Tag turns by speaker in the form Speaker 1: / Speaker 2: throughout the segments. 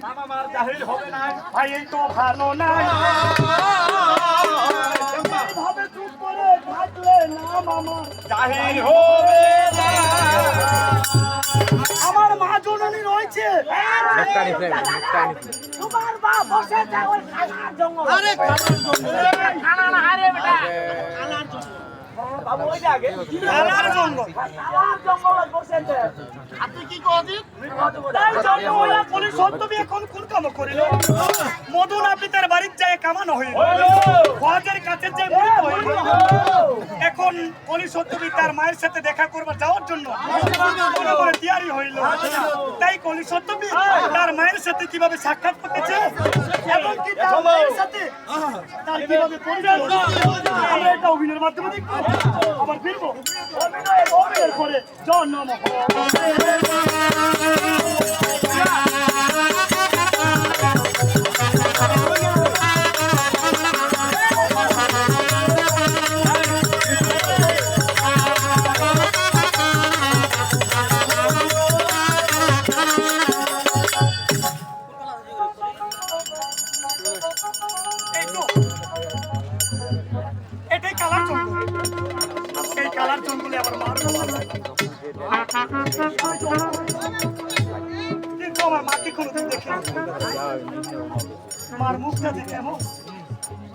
Speaker 1: নাম আমার জাহির হবে না ভাই এই তো ভালো না ভাবে চুপ করে থাকলে নাম আমার জাহির হবে আমার মা জননী রয়েছে। তোমার মা বসে যায় ওই খানার জঙ্গল আরে খানা না হারে বেটা খানার জঙ্গল খানার আপনি কি কদিন তাই জন্য ওরা পুলিশ সত্যবি এখন কোন কাম করিল? মধু নাপিতের বাড়ির যায় কামানো হইল কাছে যে এখন পুলিশ সত্যবি তার মায়ের সাথে দেখা করবার যাওয়ার জন্য তৈরি হইল। তাই কলি সত্যবি তার মায়ের সাথে কীভাবে সাক্ষাৎ করতেছে? এবং কি তার মায়ের সাথে তার কীভাবে পরিচয় অভিনয়ের মাধ্যমে দেখব আবার ফিরবো। অভিনয়ের পরে জন্ম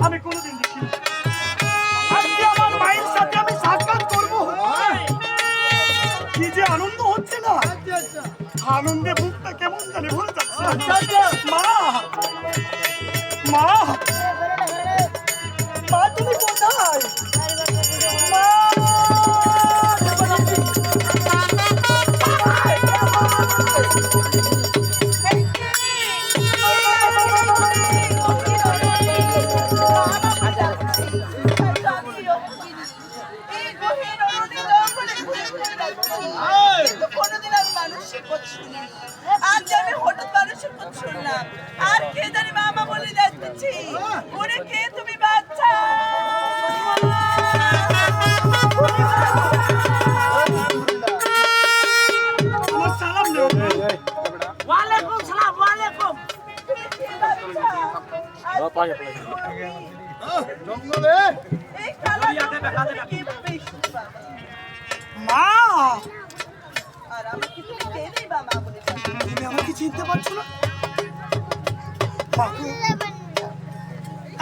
Speaker 1: আমি কোনোদিন দেখি আমার মায়ের সাথে আমি সাক্ষাৎ করব। কি যে আনন্দ হচ্ছে না। আনন্দে মুখটা কেমন জানি ভরে যাচ্ছে। মা! মা!
Speaker 2: আর কে জানি মামা বলে যাচ্ছি। ওরে কে তুমি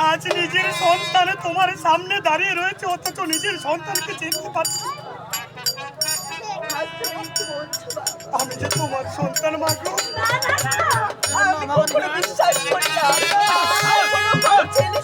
Speaker 1: আজ নিজের সন্তানে তোমার সামনে দাঁড়িয়ে রয়েছে অথচ নিজের সন্তানকে চিনতে পারছ? আমি যে তোমার সন্তান মা গো
Speaker 2: না, না,